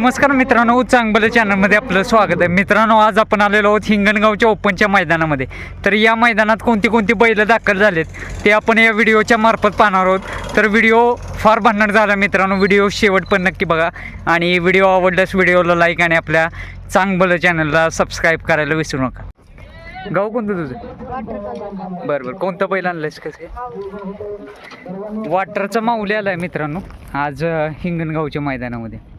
नमस्कार मित्रांनो चांगलं चॅनलमध्ये आपलं स्वागत आहे. मित्रांनो आज आपण आलेलो आहोत हिंगणगावच्या ओपनच्या मैदानामध्ये. तर या मैदानात कोणती कोणती बैलं दाखल झालेत ते आपण या व्हिडिओच्या मार्फत पाहणार आहोत. तर व्हिडिओ फार भन्नाट झाला मित्रांनो व्हिडिओ शेवट पण नक्की बघा. आणि व्हिडिओ आवडल्यास व्हिडिओला लाईक आणि आपल्या चांगलं चॅनलला सबस्क्राईब करायला विसरू नका. गाव कोणतं तुझं? बरं बरं. कोणतं बैल आणलंयस कसं? वाटरचं वाटरचा माऊली आलाय मित्रांनो आज हिंगणगावच्या मैदानामध्ये.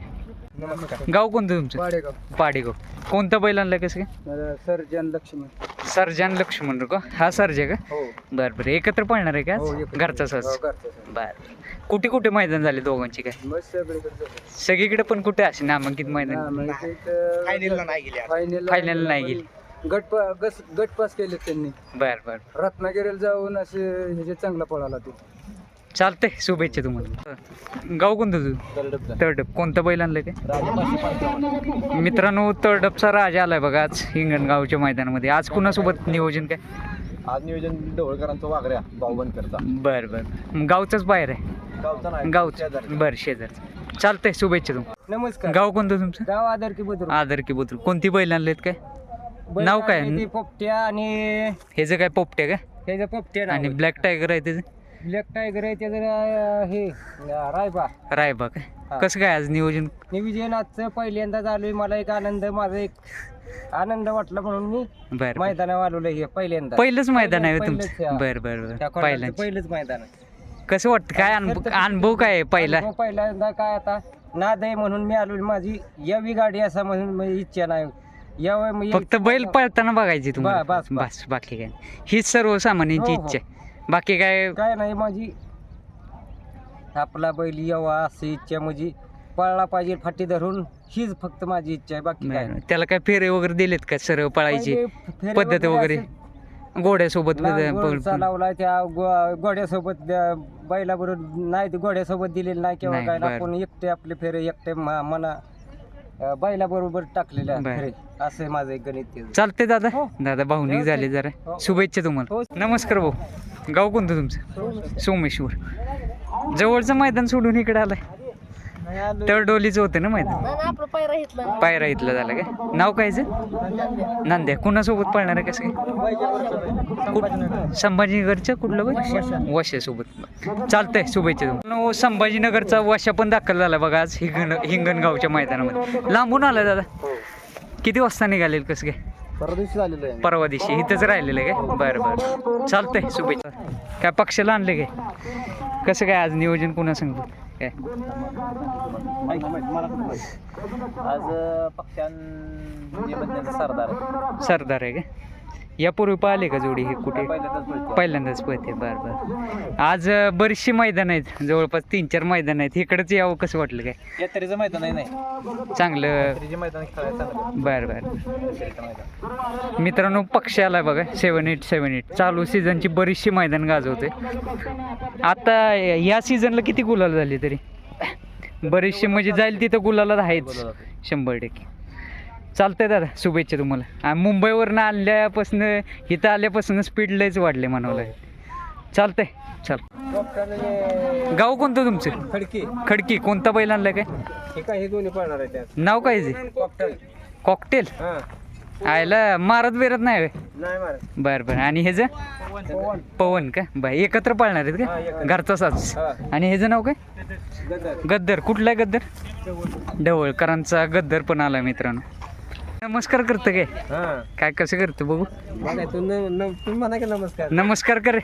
नमस्कार. गाव कोणतं तुमचं? पाडेगाव. पाडेगाव. कोणतं बैल आणलंय कसं काय? मला सर्जन लक्ष्मण. सर्जन लक्ष्मण का हा सर्ज आहे का? हो. बरं बरं. एकत्र पळणार आहे का हो. घरचा हो, सस. बरं कुठे कुठे मैदान झाले दोघांची काय? सगळीकडे पण कुठे असे नामांकित हा, मैदान फायनलला नाही. गेले नाही गेली. गट पा- गस- गट पास केले त्यांनी. बरं बरं. रत्नागिरीला जाऊन असे ह्याचे चांगला पळाला तो. चालतंय शुभेच्छा तुम्हाला. गाव कोणतं तू तळडप. कोणतं बैल आणलं काय मित्रांनो तळडपचा राजा आलाय बघा आज हिंगणगावच्या मैदानामध्ये. आज कुणासोबत नियोजन काय? आज नियोजन ढवळकरांचं वागऱ्या भाऊबंद करता बरं. बरं गावचाच बाहेर आहे? गावचा नाही गावचं. बरं शेजारचं. चालतंय शुभेच्छा तुम्हाला. नमस्कार. गाव कोणतं तुमचं? गाव आदर की बुद्रुक. आदर की बुद्रुक. कोणती बैल आणलेत काय? नाव काय? पोपट्या आणि हे जे काय पोपटे का? त्याचं पोपट्या आणि ब्लॅक टायगर आहे त्याचं? ब्लॅक टायगर आहे त्याचं अं, हे रायबा रायबा काय? हा. कसं काय आज नियोजन? निविजन आजचं पहिल्यांदा झालोय मला एक आनंद माझा एक आनंद वाटला म्हणून मी बरं. मैदानावर आलेलो हे पहिल्यांदा पहिलंच मैदान आहे पहिलंच, तुमचं. हा. बरं बरं त्या बरं कोणाचं पहिलं पहिलंच मैदान आहे. कसं वाटतं? काय अनुभव अनुभव काय आहे पहिला? पहिल्यांदा काय आता? नाद आहे म्हणून मी आलो माझी यावी गाडी असा म्हणून माझी इच्छा नाही. यावं मी- फक्त बैल पळताना बघायची तुम्हाला. बस, बस. बस बाकी काय हीच सर्वसामान्यांची हो, हो. इच्छा आहे. बाकी काय काय नाही माझी आपला बैल यावा अशी इच्छा म्हणजे पळला पाहिजे फाटी धरून हीच फक्त माझी इच्छा आहे बाकी काय. त्याला काय फेरे वगैरे दिलेत का सर्व पळायची पहिले फेरे पद्धत वगैरे घोड्यासोबत लहान पळ- चालवला त्या गो- घोड्यासोबत बैलाबरोबर नाही ते घोड्यासोबत दिलेलं नाही किंवा नाही, काय बरं. आपण एकटे आपले फेरे एकटे म- मना अं, बैलाबरोबर टाकलेले बरं. फेरे असं माझं एक गणित ते. चालते दादा हो. दादा भावनिक चालतंय. झाले जरा हो. शुभेच्छा तुम्हाला हो. नमस्कार भाऊ गाव कोणतं तुमचं? सोमेश्वर. जवळचं मैदान सोडून इकडे आलाय. आलो. तळडोलीचं होतं ना मैदान? पायरा इथलं. झालं काय? नाव काय याचं? नांद्या. कुणासोबत पळणार आहे कसं काय? कुठ- संभाजीनगरच्या कुठलं बघ? वशासोबत. चालतंय शुभेच्छा नो, संभाजीनगरचा वशा पण दाखल झाला बघा आज हिंगण हिंगणगावच्या मैदानामध्ये. लांबून आला दादा. किती वाजता निघालेल कसं काय? परवा दिवशी झालेलं आहे परवा दिवशी इथंच राहिलेलं आहे काय? बरं बरं. चालतंय शुभेच्छा. काय पक्षाला आणले काय? कसं काय आज नियोजन पुन्हा सांगतो काय? आज पक्षां सरदार. सरदार आहे का? यापूर्वी पाहिले का जोडी हे कुठे? पहिल्यांदाच पळते. बरं बरं. आज बरीचशी मैदान आहेत. जवळपास तीन चार मैदान आहेत. इकडंच यावं कसं वाटलं काय? यात्रेचं मैदान आहे नाही. चांगलं. मैदान बरं बरं. मित्रांनो पक्ष आलाय बघा. सेवन एट सेवन एट चालू सीझनची बरीचशी मैदान गाजवते आता या सीझनला किती गुलाल झाले तरी? बरेचसे म्हणजे जाईल तिथं गुलाला आहेच. शंभर टक्के. चालतंय दादा शुभेच्छा तुम्हाला. आणि मुंबईवरनं आल्यापासून इथं आल्यापासून स्पीड लयच वाढले म्हणावं लागेल. चालतंय चाल. गाव कोणतं तुमचं? खडकी. खडकी. कोणता बैल आणलाय काय? हे दोन्ही आहे नाव काय जे कॉकटेल. कॉकटेल? हा. आयला मारत बिरत नाही बरं बरं. आणि ह्याचं पवन. पवन का? बाय एकत्र पाळणार आहेत का. घरचा हा. आणि ह्याचं नाव काय? गद्दर. कुठला गद्दर? ढवळकरांचा गद्दर पण आला मित्रांनो. नमस्कार करतं काय? हा. काय कसं करतं बघू? तुम्ही म्हणा की नमस्कार. नमस्कार करे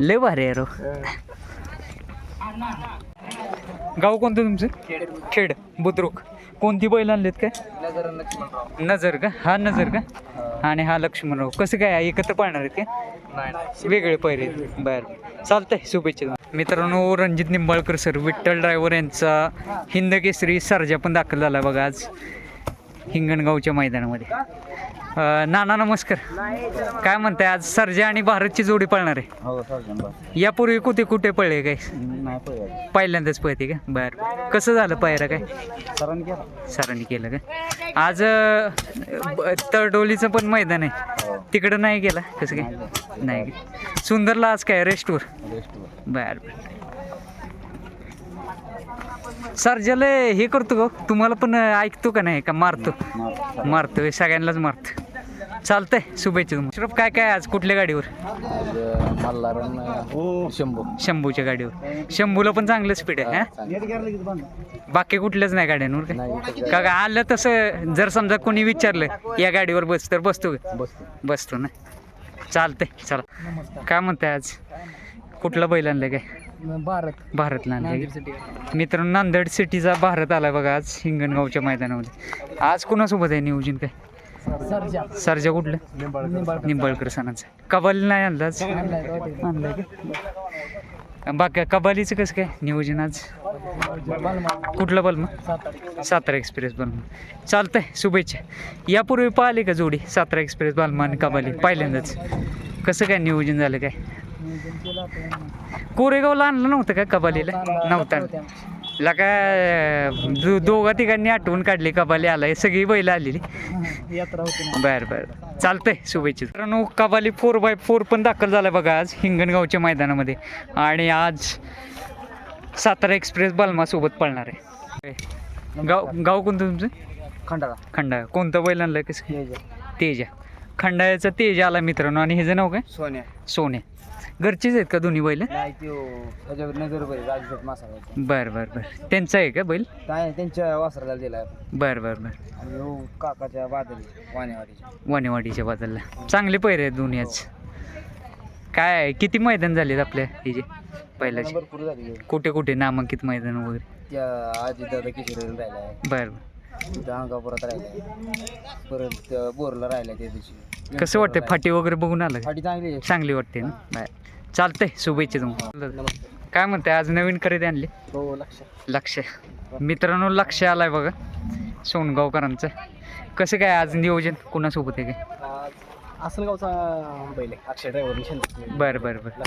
लय भारी रो. गाव कोणतं तुमचं? खेड बुद्रुक. कोणती बैल आणलेत काय? नजर का? हा नजर का? आणि हा लक्ष्मणराव. कसं काय एकत्र पाळणार आहेत का? नाही वेगळे पैरे बरं. चालतंय. शुभेच्छा. मित्रांनो रणजित निंबाळकर सर विठ्ठल ड्रायव्हर यांचा हिंद केसरी सर्जा पण दाखल झाला बघा आज हिंगणगावच्या मैदानामध्ये. नाना नमस्कार. काय म्हणताय आज सर्जा आणि भारतची जोडी पळणार आहे. हो यापूर्वी कुठे कुठे पळले काय? पहिल्यांदाच पळते का? बरं कसं झालं पायरा काय? सरांनी केला. का? आज तळडोलीचं पण मैदान आहे. तिकडं नाही गेला? कसं काय? नाही? सुंदरला आज काय रेस्टवर रेस्ट बर बर. सर्जाला हे करतो का तुम्हाला पण ऐकतो का नाही? का मारतो? मार. मारतो. सगळ्यांनाच मारतो. चालतंय शुभेच्छा तुम्हाला. श्रफ काय काय आज कुठल्या गाडीवर? शंभू. शंभूच्या गाडीवर. शंभूला पण चांगलं स्पीड आहे हा. बाकी कुठल्याच नाही गाड्यांवर काय का? का आलं तसं जर समजा कोणी विचारलं या गाडीवर बस तर बसतो का? बसतो. बसतो ना? चालतंय चला. काय म्हणताय आज? कुठला बैल आणलं काय? भारत. भारतला आणलं काय? मित्रांनो नांदेड सिटीचा भारत आलाय बघा आज हिंगणगावच्या मैदानामध्ये. आज कुणासोबत आहे नियोजन काय? सरजा. सरजा कुठलं? निंबाळकर. सणाचं. कबाली नाही आणलंय का? बाकी कबालीचं कसं काय नियोजन आज? कुठलं बलमा सातारा. एक्सप्रेस बलमा चालतंय शुभेच्छा. यापूर्वी पाहिले का जोडी? सातारा एक्सप्रेस बलमा आणि कबाली पहिल्यांदाच. कसं काय नियोजन झालं काय? कोरेगावला आणलं नव्हतं का कबालीला नव्हतं. ला काय दो दोघा तिघांनी आठवण काढली कबाली आलाय सगळी बैल आलेली. यात्रा होती बर बर. चालतंय शुभेच्छा. मित्रांनो कबाली फोर बाय फोर पण दाखल झालाय बघा आज हिंगणगावच्या मैदानामध्ये. आणि आज सातारा एक्सप्रेस बलमा सोबत पळणार आहे. गाव गाव कोणतं तुमचं? खंडाळा. खंडाळा. कोणतं बैल आणलंय कसं? तेजा. खंडाळ्याचा तेजा आला मित्रांनो. आणि ह्याचं नाव काय? सोन्या. सोन्या. घरचीच आहेत का दोन्ही बैल? नाही त्यो ह्याच्यावर नजर बरे राजभट मासा बर बर बर. त्यांचा आहे का बैल? काय त्यांच्या वासराला दिला बर बर बर. आणि काकाच्या बादली वाणेवाडीच्या. वानेवाडीच्या बाजूला चांगले पैरे आहेत दोन्ही आज. काय? किती मैदान झालेत आपल्या हे जे पहिल्याचे भरपूर झाली कुठे कुठे नामांकित मैदान वगैरे? त्या आजी दादा राहिलाय बर. तिथं अंगापुरात राहिलाय. परत बोरला राहिलाय त्या दिवशी. कसं वाटतंय? फाटी वगैरे बघून आलं? फाटी चांगली आहे. चांगली वाटते ना? चालतंय शुभेच्छा तुम्हाला. काय म्हणताय आज नवीन खरेदी आणली? हो लक्ष. लक्ष. मित्रांनो लक्ष आलाय बघा. सोनगावकरांचं. कसं काय आज नियोजन? कुणासोबत आहे काय? आज आसनगावचा बैल अक्षय ड्रायव्हर बरं बरं बरं.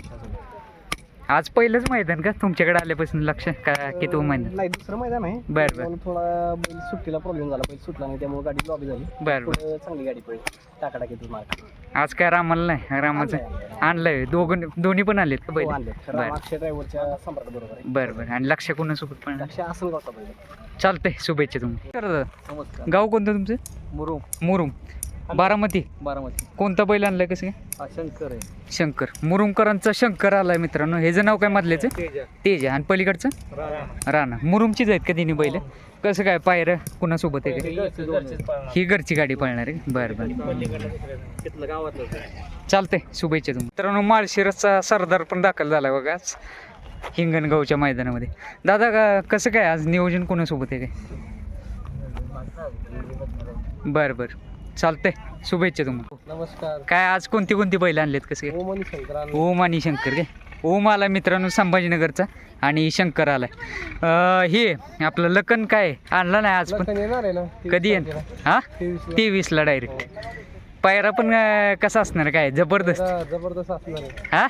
आज पहिलंच मैदान का? तुमच्याकडे आल्यापासून लक्ष का किती मैदान? नाही दुसरं मैदान आहे. बरं बरं. थोडा बैल सुट्टीला प्रॉब्लेम झाला. बैल सुटला नाही त्यामुळे गाडी लॉबी झाली. बरं बरं. पुढं चांगली गाडी पडली टाकाटाकीतून मार्क आज काय रामाला नाही? रामाचं आणलंय दोघं दोन्ही पण आलेत का हो, पहिले बरं. अक्षय ड्रायव्हरच्या सम्राट बरोबर आहे. बरं बरं. आणि लक्ष कोणासोबत पण? लक्ष आसनगावचा बैल आहे. चालतंय. शुभेच्छा तुम्ही करा दादा नमस्कार. गाव कोणतं तुमचं? मुरुम. मुरुम. बारामती. बारामती. कोणता बैल आणलाय कसं काय? हा शंकर आहे. शंकर. मुरुमकरांचा शंकर आलाय मित्रांनो. ह्याचं नाव काय मधल्याचं तेज. आहे आणि पलीकडचं? राणा. मुरुमचीच आहेत का तिन्ही बैल? कसं काय पायरं कुणासोबत आहे? ही घरची गाडी पळणार आहे? बरं बरं. तिथलं गावातलं चालतंय. शुभेच्छा तुम्ही मित्रांनो माळशिरसचा सरदार पण दाखल झाला बघा आज. हिंगणगावच्या मैदानामध्ये. दादा का कसं काय आज नियोजन कोणासोबत आहे काय? बरं बरं. चालतंय. शुभेच्छा तुम्हाला. नमस्कार. काय आज कोणती कोणती बैल आणलेत? कसं काय? ओमनी शंकर ओम आणि शंकर काय? ओम आला मित्रांनो संभाजीनगरचा आणि शंकर आलाय. अं, हे आपलं लखन काय? आणला नाही आज पण? येणार आहे ना? कधी येणार? हा? तेवीसला. डायरेक्ट पायरा पण अं, कसा असणार काय? जबरदस्त. जबरदस्त असणार आहे. हा?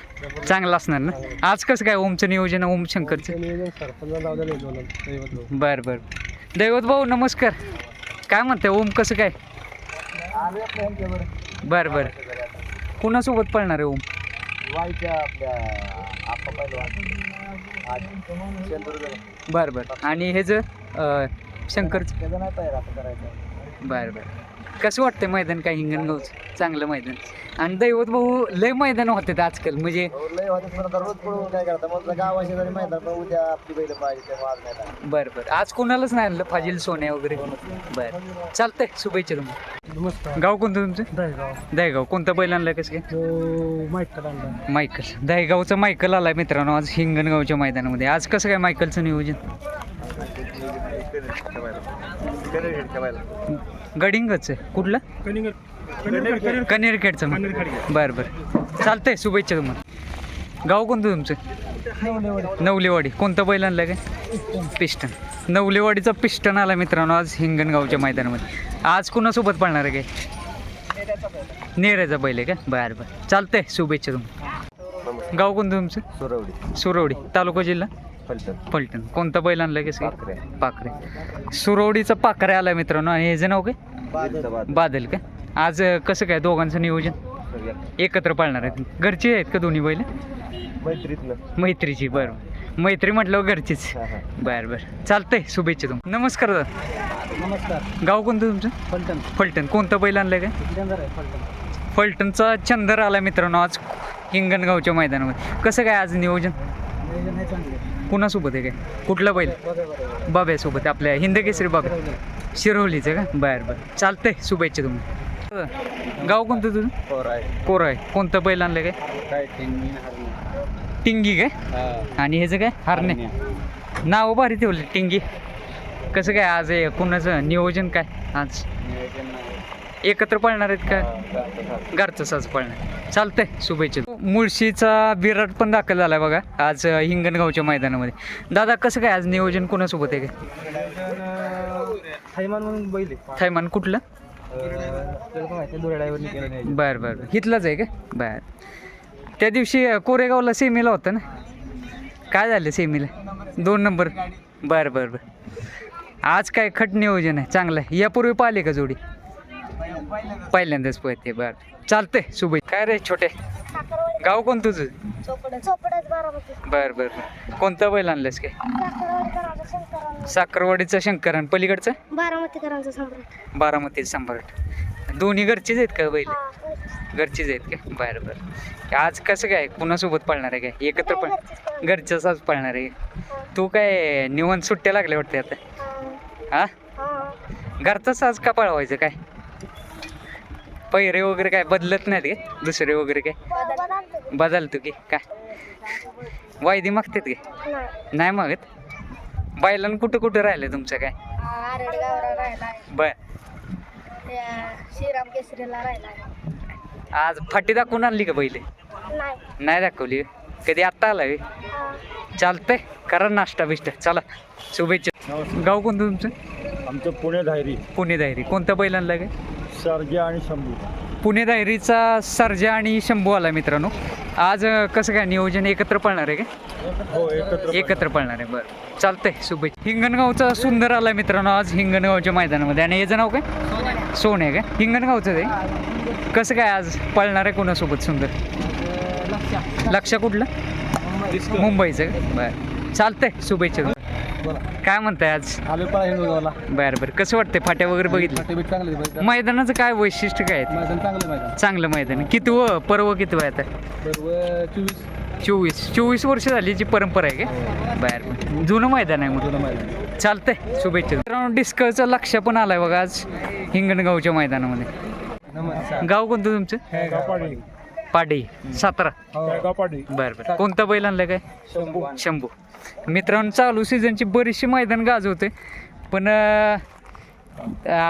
चांगला असणार ना? आज कसं काय ओमचं नियोजन ओम शंकरचं? नियोजन सरपंच बर बर. दैवत भाऊ नमस्कार. काय म्हणते ओम कसं काय? आम्ही आपल्या ह्यांच्यावर बर बर. कुणासोबत पळणार आहे ओम? वाईच्या आपल्या आपा पहिलवान बर बर. आणि हे ज शंकरचं त्याचं नाही तयार आता करायचं. बर बर. कसं वाटतं मैदान काय हिंगणगावचं? चांगलं मैदान. आणि दैवत भाऊ लय मैदान होते आजकाल म्हणजे लय होते पण आता रोज पळून काय करता? मग गावाशी जरी मैदान पण उद्या आपली बैल पाहिजे तेव्हा आज नाही बर बर. आज कोणालाच नाही आणलं? फाजील सोन्या वगैरे? बर. चालतंय शुभेच्छा तुम्हाला. नमस्कार. गाव कोणतं तुमचं? दहेगाव. दहेगाव. कोणतं बैल आणलं कसं काय? आणला. मायकल. दहेगावचं मायकल आलाय मित्रांनो आज हिंगणगावच्या मैदानामध्ये. आज कसं काय मायकलचं नियोजन? गडिंगच आहे. कुठलं? कनेरखेडचं बरं बरं. चालतंय शुभेच्छा तुम्हाला. गाव कोणतं तुमचं? नवलेवाडी. कोणतं बैल आणलं काय? पिस्टन नवलेवाडीचा पिस्टन आला मित्रांनो आज हिंगणगावच्या मैदानामध्ये. आज कुणासोबत पळणार आहे काय? नेऱ्याचा बैल आहे का? बरं बरं. चालतंय शुभेच्छा तुम्हाला. गाव कोणतं तुमचं? सुरवडी. सुरवडी. तालुका जिल्हा? फलटण. फलटण. कोणतं बैल आणलं कसं पाखरे. पाखरे. सुरवडीचा पाखरे आला मित्रांनो. आणि ह्याचं नाव काय? बादल. का? आज अं, कसं काय दोघांचं नियोजन? एकत्र पाळणार आहेत. घरची आहेत का दोन्ही बैल? मैत्रीतलं मैत्रीची बरं मैत्री म्हटल्यावर घरचीच. बर बर. चालतंय. शुभेच्छा तुम नमस्कार दादा. नमस्कार. गाव कोणतं तुमचं? फलटण. फलटण. कोणतं बैल आणलं काय? आहे फलटण. फलटणचा चंदर आला मित्रांनो आज हिंगणगावच्या मैदानामध्ये. कसं काय आज नियोजन? नियोजन आहे चांगले कुणासोबत आहे काय? कुठलं बैल? बाब्यासोबत आपल्या हिंदकेसरी बाब्या शिरवलीचं का? बरं बरं. चालतंय शुभेच्छा तुम्ही गाव कोणतं तुझं? आहे कोरं आहे कोणतं बैल आणलं काय? टेंगी काय? आणि ह्याचं काय? हरणे नाव भारी ठेवले टिंगी. कसं काय आज हे कुणाचं नियोजन काय आज? एकत्र पळणार आहेत का? घरचं साज पळणार. चालतंय शुभेच्छा. मुळशीचा विराट पण दाखल झालाय बघा आज हिंगणगावच्या मैदानामध्ये. दादा कसं काय आज नियोजन कोणासोबत आहे? काय थैमान म्हणून बैल थैमान कुठलं? माहिती धुळ्यावर निघालं बर बर बर. हिथलाच आहे का? बर. त्या दिवशी अं, कोरेगावला सेमीला होतं ना? काय झालं सेमीला? दोन नंबर. बर बर बर. आज काय खट नियोजन आहे? चांगलं आहे. यापूर्वी पाहिले का जोडी? पहिल्यांदाच पळते. बर. चालतंय शुभेच्छा काय रे छोटे? गाव कोण तुझं? चोपडा. चोपडाच बारामती. बर बर बर. कोणतं बैल आणलंस काय? साखरवाडीकरांचा शंकरांचा साखरवाडीचा शंकर आणि पलीकडचं? बारामतीकरांचा सम्राट. बारामती दोन्ही घरचेच आहेत का बैल? हा, घरचीच आहेत का? बरं बरं. आज कसं काय? कुणासोबत पळणार आहे काय? एकत्र पण घरच्याच आज पळणार आहे. तू काय निवंत सुट्ट्या लागल्या वाटते आता? हा. घरचाच आज का पळवायचं काय? पैरे वगैरे काय बदलत नाहीत का दुसरे वगैरे काय? बदलतो. की काय वायदी मागतात का नाही. नाही मागत बैलांना कुठं कुठं राहिलं तुमचं काय आरडगावला राहिलाय बर त्या श्रीराम केसरीला राहिलाय आज फाटी दाखवून आणली का पहिले नाही दाखवली? कधी आत्ता आला? हा. चालतंय करा नाश्ता बिष्टा चला शुभेच्छा गाव कोणतं तुमचं आमचं पुणे धायरी पुणे दायरी कोणता बैल आणला काय सर्जा आणि शंभू पुणे दायरीचा सर्जा आणि शंभू आला मित्रांनो. आज कसं काय नियोजन एकत्र पळणार आहे का? हो एकत्र पळणार. आहे बरं. चालतंय शुभेच्छा. हिंगणगावचा सुंदर आला मित्रांनो आज हिंगणगावच्या मैदानामध्ये. आणि याचं नाव काय? सोने आहे का? हिंगणगावचं ते कसं काय आज पळणार आहे कोणासोबत सुंदर? लक्ष कुठलं? मुंबईचं बरं. चालतंय शुभेच्छा काय म्हणताय आज? आलो पळा हिंदूगावला बरं बरं. कसं वाटतंय? फाट्या वगैरे बघितलं मैदानाचं काय वैशिष्ट्य काय आहे? मैदान चांगलं मैदान. चांगलं मैदान आहे. किती व पर्व किती आहे आता? सर्व चोवीस. चोवीस. चोवीस वर्ष झाली जी परंपरा आहे का? बाहेर जुनं मैदान आहे जुनं मग मैदान. चालतंय. शुभेच्छा. मित्रांनो डिस्कचं लक्ष पण आलाय बघा आज हिंगणगावच्या मैदानामध्ये. नमस्कार. गाव कोणतं तुमचं? पाडी सातारा. गावपाडी बरं बरं. कोणतं बैल आणलं काय? शंभू. शंभू. मित्रांनो चालू सीझनची बरीचशी मैदान गाजवते पण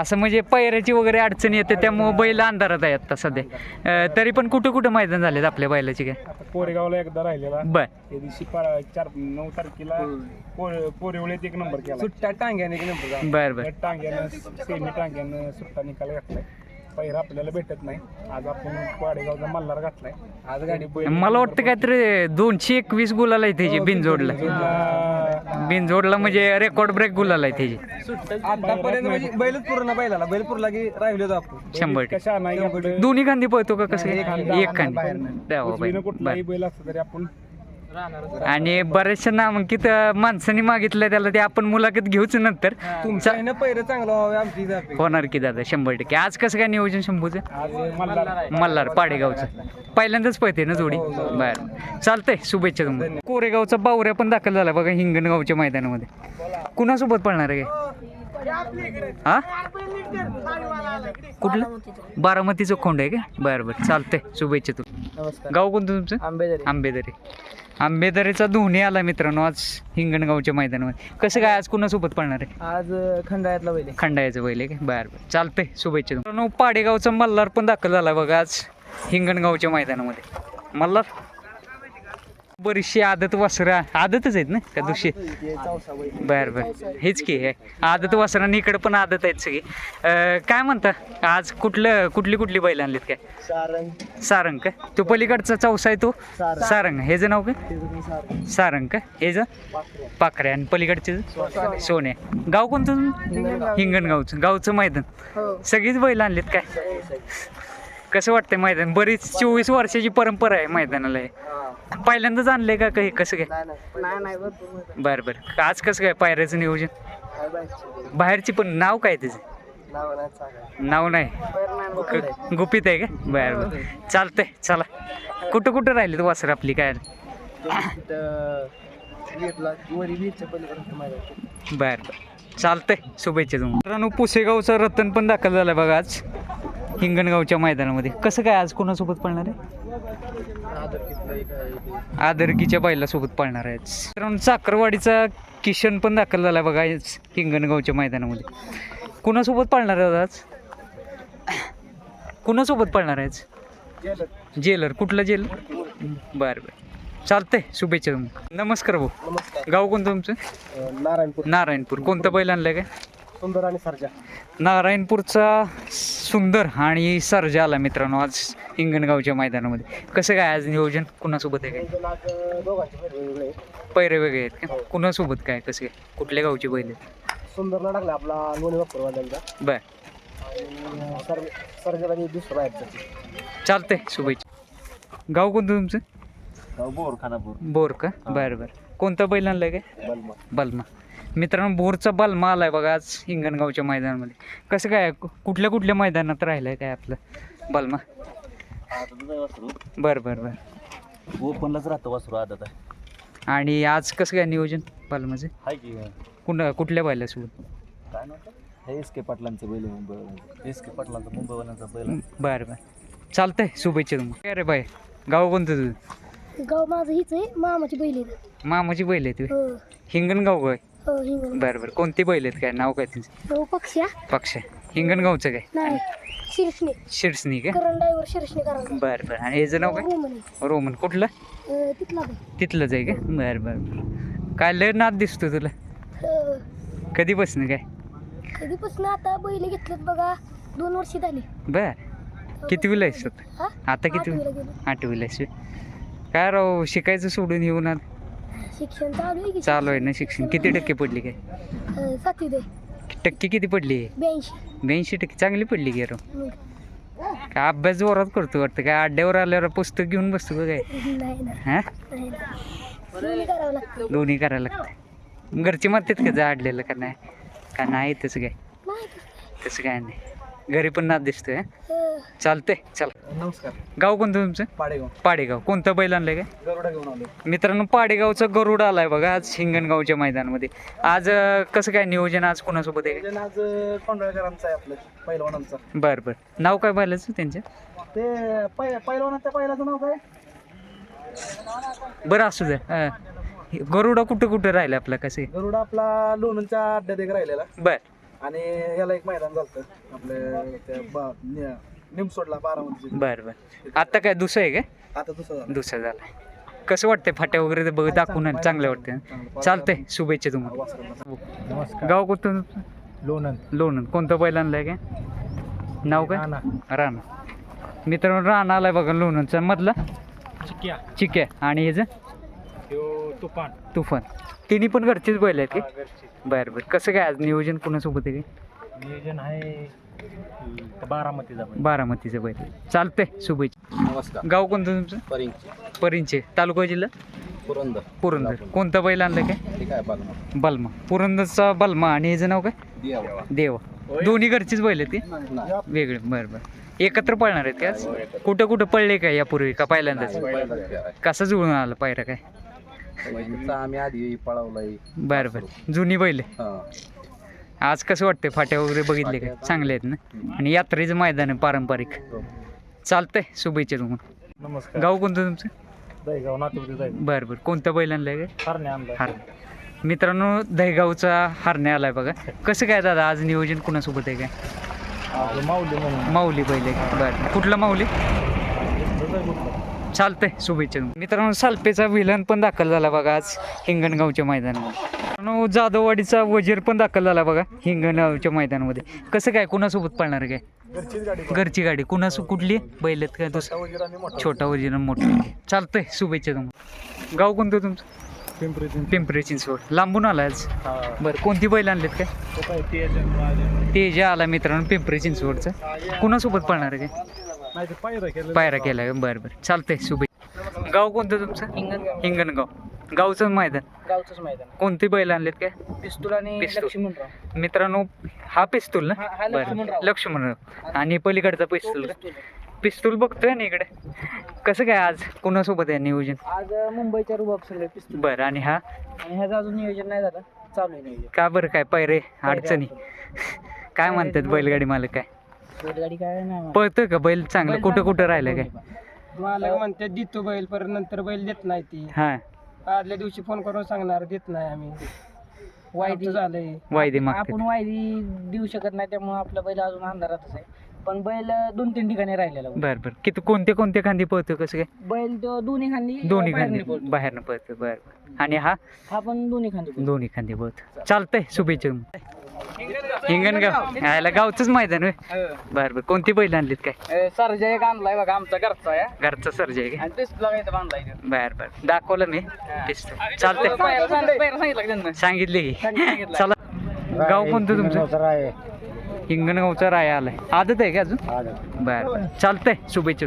असं म्हणजे पैऱ्याची वगैरे अडचण येते त्यामुळं बैल अंधारात आहे आता सध्या. तरी पण कुठं कुठं मैदान झालेत आपल्या बैलाची काय? आता कोरेगावला एकदा राहिलेला. बर. त्या दिवशी पा- चार नऊ तारखेला कोरे- कोरेवळीत एक नंबर केला. सुट्ट्या टांग्याने एक नंबर बर बर. टांग्यानं सेमी टांग्यानं सुट्टा निकाल घातलाय. पहिला आपल्याला भेटत नाही. आज आपण वाडेगावचा मल्हार घातलाय. आज गाडी बैल मला वाटतं काहीतरी दोनशे एकवीस गुलाला आहे त्याची बिनजोडला. बिनजोडला म्हणजे रेकॉर्ड ब्रेक गुलाला आहे त्याची. आतापर्यंत म्हणजे बैलच पूर्ण बैलाला बैल पुरला की राहिलो होतो आपण शंभर टक्के. कशा नाही आपलं दोन्ही खांदी पळतो का कसं? एक? खांदी, एक खांदी बाहेर नाही. द्यावा बाई. उजवीनं कुठलाही. बैल असला तरी आपण आणि बऱ्याचशा नामांकित माणसांनी मागितलं त्याला ते आपण मुलाखत घेऊच नंतर. ह्यानं पहिलं चांगलं व्हावं आमची. होणार की दादा शंभर टक्के. आज कसं काय नियोजन शंभूचं? आज मल्हार. मल्हार पाडेगावचं. पहिल्यांदाच पळते ना जोडी? बर. चालतंय शुभेच्छा तुम्हाला. कोरेगावचा बावऱ्या पण दाखल झाला बघा हिंगणगावच्या मैदानामध्ये. कुणासोबत पळणार आहे? काय हा? कुठलं? बारामतीचं खोंड आहे का? बरं बरं. चालतंय शुभेच्छा तू नमस्कार. गाव कोणतं तुमचं? आंबेदरी आंबेदरी आंबेदरीचा धोनी आला मित्रांनो आज हिंगणगावच्या मैदानामध्ये. कसं काय आज कुणासोबत पळणार आहे? आज खंडाळ्यातला बैल आहे. खंडायचं का? बरं बरं. चालतंय शुभेच्छा मित्रांनो पाडेगावचा मल्हार पण दाखल झाला बघा आज हिंगणगावच्या मैदानामध्ये. मल्हार? बरीचशी आदत वासरा आदतच आहेत ना का दुसरी? बरं बरं. हेच की हे. आदत वासरांनी इकडं पण आदत आहेत सगळी. अं, काय म्हणता? आज कुठलं कुठली कुठली बैल आणलीत काय? सारंग. सारंग का? तो पलीकडचा चौसा आहे तो? सारंग. सारंग. हेचं नाव काय सारंग. का? हेच पाखरे. पाखरे. आणि पलीकडचे सोने. गाव कोणतं तुमचं? हिंगणगावचं. गावचं मैदान. हो. सगळीच बैल आणलीत काय? कसं वाटतंय मैदान? बरीच चोवीस वर्षाची परंपरा आहे मैदानाला. हे. पहिल्यांदाच आणलंय का काही? कसं काय? नाही नाही भरपूर बरं बरं. आज कसं काय? पायऱ्याचं नियोजन? बाहेरची पण नाव काय त्याचं? नाव नाही. नाव नाही गुपित आहे का? बरं बरं. चालतंय चला. कुठं कुठं राहिली तू वासर आपली काय? बर बर. चालतंय शुभेच्छा तुम्हाला. मित्रांनो पुसेगावचा रतन पण दाखल झालाय बघा आज. हिंगणगावच्या मैदानामध्ये. कसं काय आज कोणासोबत पळणार आहे? आदरकीच्या बैलासोबत पळणार आहे मित्रांनो चाकरवाडीचा किशन पण दाखल झालाय बघा आज हिंगणगावच्या मैदानामध्ये. कुणासोबत पळणार आहे आज? कुणासोबत पळणार आहे जेलर. कुठलं जेलर? बरं बरं. चालतंय शुभेच्छा तुम्हाला. नमस्कार भाऊ. नमस्कार. गाव कोणतं तुमचं? नारायणपूर. नारायणपूर. कोणतं बैल आणलंय काय? सुंदर आणि सरजा. नारायणपूरचा सुंदर आणि सर्जा आला मित्रांनो आज हिंगणगावच्या मैदानामध्ये. कसं काय आज नियोजन? कुणासोबत आहे काय? आज दोघांचे वेगवेगळे पैरे वेगळे आहेत का? कुणासोबत काय कसं काय? कुठल्या गावचे बैल आहेत सुंदरला टाकला आपला लोणी वापरवाल्यांचा बर. आणि सर सरजाला ते दुसरं बाहेरचं चालतंय शुभेच्छा. गाव कोणतं तुमचं? बोर खानापूर बोर का बरं बरं. कोणतं बैल आणलंय काय? बलमा. बलमा. मित्रांनो बोरचा बलमा आलाय बघा आज हिंगणगावच्या मैदानामध्ये. कसं काय कु- कुठल्या कुठल्या मैदानात राहिलंय काय आपलं? बलमा बरं बरं बरं. ओपनलाच राहतो वासरू आदत आहे. आणि आज कसं काय नियोजन बलमाचं हाय की. कुणा कुठल्या बैलासोबत? काय नव्हतं हे एस के पाटलांचं बैल मुंबई एस के पाटलांचं मुंबईवाल्यांचा बैल बरं बरं. चालतंय शुभेच्छा तुम्हाला. काय रे बाय गाव कोणतं तुझं? गाव माझं हीच आहे मामाची बैल आहे मामाची बैल आहेत हो. हिंगणगाव काय हो हिंगण बरं बरं. कोणती बैल आहेत? काय नाव काय त्यांचं? हो पक्ष्या पक्ष. हिंगणगावचं काय? नाही शिरसणे शिरसनी का? करण ड्रायव्हर शिरसणे करण बरं बरं. आणि याचं नाव काय? Roman Roman. कुठलं? तिथला तिथलंच आहे का? बरं बरं बरं. काय लय नाद दिसतो तुला? अं, कधी बसणं काय? कधीपासून आता बैल घेतलेत बघा दोन वर्ष झाली. बर. किती विला आहेस आता? हा? आता किती आठवीला गेलो. आठवीला आहेस व्हय. काय राव शिकायचं सोडून येऊन आज शिक्षण चालू आहे की चालू आहे ना शिक्षण? किती टक्के पडली काय? अं, टक्के किती पडली? ब्याऐंशी. ब्याऐंशी टक्के. चांगली पडली की मग? काय अभ्यास जोरात करतो वाटतं? काय अड्ड्यावर आल्यावर पुस्तक घेऊन बसतो का काय? नाही ना हां? नाही ना दोन्ही करावं लागतं. दोन्ही करायला लागतं. घरची म्हणतात का जा अडलेलं का नाही? का नाही तसं काय? नाही. तसं काय नाही. घरी पण नाद दिसतोय हं? चालतंय चल. नमस्कार. गाव कोणतं तुमचं? पाडेगाव. पाडेगाव. कोणतं बैल आणलंय काय? गरुडा घेऊन आलो मित्रांनो पाडेगावचा गरुड आलाय बघा आज हिंगणगावच्या मैदानामध्ये. आज अं, कसं काय नियोजन आज कोणासोबत आहे? नियोजन आज कोंडळकरांचं आहे आपलं पहिलवानांचं बरं बरं. नाव काय बैलाचं त्यांच्या ते पै पहिलवानाच्या पहिल्याचं नाव काय? बरं असू द्या. हे गरुडा कुठं कुठं राहिलं आपलं? कसं? गरुडा आपला लोणच्या अड्ड्यात एक राहिलेला. बरं. आणि याला एक मैदान झालं आपल्या त्या बा- निमसोडला बारामतीचे. बरं बरं. आता काय दुसरं आहे काय आता दुसरं झालं. दुसरं झालं. कसं वाटतंय फाट्या वगैरे ते बघ दाखवून आलं, चांगलं वाटतंय? चालतंय. शुभेच्छा तुम्हाला. वासराला. नमस्कार. गाव कोणतं? लोणंद. लोणंद. कोणतं बैल आणलंय काय? नाव काय? राणा. राणा. मित्रांनो राणा आलाय बघा लोणंदचा. मधला? चिक्या. चिक्या. आणि ह्याचं ह्यो तुफान. तुफान. तिन्ही पण घरचेच बैल आहेत हा, घरची बरं बरं. कसं काय आज नियोजन कुणासोबत आहे? काय नियोजन आहे बारामतीचा बैल. बारामतीचं बैल. चालतंय शुभेच्छा. नमस्कार. गाव कोणतं तुमचं? परिंची. परिंचे. तालुका जिल्हा? पुरंदर. पुरंदर. कोणतं बैल आणलं काय? ठीक आहे बलमा? पुरंदरचा बलमा. आणि ह्याचं नाव काय? देवा. दोन्ही घरचीच बैल आहेत ते? वेगळे. बरं बरं. एकत्र पळणार आहेत का आज? कुठं कुठं पळले काय यापूर्वी का पहिल्यांदाच? कसं जुळून आलं पायरा काय? आम्ही आधी पळवलाय. बरं बरं. जुनी बैल आहे. आज कसं वाटतंय? फाट्या वगैरे बघितले काय चांगले आहेत ना? आणि यात्रेचं मैदान आहे पारंपरिक. चालतंय शुभेच्छा तुम्हाला. नमस्कार. गाव कोणतं तुमचं? दहीगाव जाईल बरं बरं. कोणतं बैल आणलंय. काय मित्रांनो दहेगावचा हारणे आलाय बघा. कसं काय दादा आज नियोजन कुणासोबत आहे काय? आपलं माऊली म्हणून. माऊली बैल आहे बरं. कुठलं माऊली? चालतंय शुभेच्छा. मित्रांनो सालपेचा विलन पण दाखल झाला बघा आज हिंगणगावच्या मैदानामध्ये. मित्रांनो जाधववाडीचा वजीर पण दाखल झाला बघा हिंगणगावच्या मैदानामध्ये. कसं काय कुणासोबत पळणार काय? घरची गाडी. कुणासो कुठली? बैल आहेत काय दुसरं? छोटा वजीर मोठा. चालतंय शुभेच्छा तुम्हाला. गाव कोणतं तुमचं? पिंपरी पिंपरी चिंचवड. लांबून आला आज? बरं कोणती बैल आणलेत काय? तो तेज जे आला मित्रांनो पिंपरी चिंचवडचं. कुणासोबत पळणार आहे काय? नाही पायरा केलं पायरा बरं बरं. चालतंय शुभे गाव कोणतं तुमचं? हिंगणगाव हिंगणगाव गावचं मैदान. गावचंच मैदान. कोणती बैल आणलेत काय? पिस्तूल आणि पिस्तूल. लक्ष्मणराव. मित्रांनो हा पिस्तूल ना? हा- बरं. लक्ष्मणराव. लक्ष्मणराव. आणि पलीकडचा पिस्तूल पिस्तूल आहे. पिस्तूल बघतोय ना इकडे. कसं काय आज कुणासोबत आहे नियोजन? आज अं, मुंबईच्या रुबाब सगळे पिस्तूल. बरं आणि हा? आणि ह्याचं अजून नियोजन नाही झालं. चालू आहे नियोजन. का बरं? काय पैरे अडचणी? काय म्हणतात बैलगाडी मालक काय? बैलगाडी काय नाही मला. पळतोय का बैल चांगलं? बैल कुठं चांगला कुठं राहिलं काय? पळतो. मला म्हणते देतो बैल परत नंतर बैल देत नाही ती. हा. आदल्या दिवशी फोन करून सांगणार देत नाही आम्ही. वायदी झालंय. वायदे मागते आपण वायदी देऊ शकत नाही त्यामुळे आपला बैल अजून अंधारातच आहे. पण बैल दोन तीन ठिकाणी राहिलेला. बरं बरं. किती कोणते कोणते खांदी पळतोय कसं काय? बैल तो दोन्ही खांदी दोन्ही बाहेरने खांदी. पळतो. बाहेरनं पळतोय बरं बरं. आणि हा? हा पण दोन्ही खांदी पळतो. दोन्ही खांदी पळतो चालतंय शुभेच्छा हिंगणगाव. यायला गावचंच मैदान होय. बरं बरं. कोणती बैल आणलीत काय? सरजा एक आणलाय बघा आमचा घरचा आहे. घरचा सर्ज आहे आणि पिस्तूल इथं बांधलाय तो. बरं बरं. दाखवलं मी. पिस्तूल चालतंय पहिला सांगितलं पहिला सांगितलं का. त्यांना सांगितले. की चला. गाव कोणतं तुमचं? हिंगणगावचा राय आलाय. आदत आहे का अजून? बरं बरं. चालतंय. शुभेच्छा.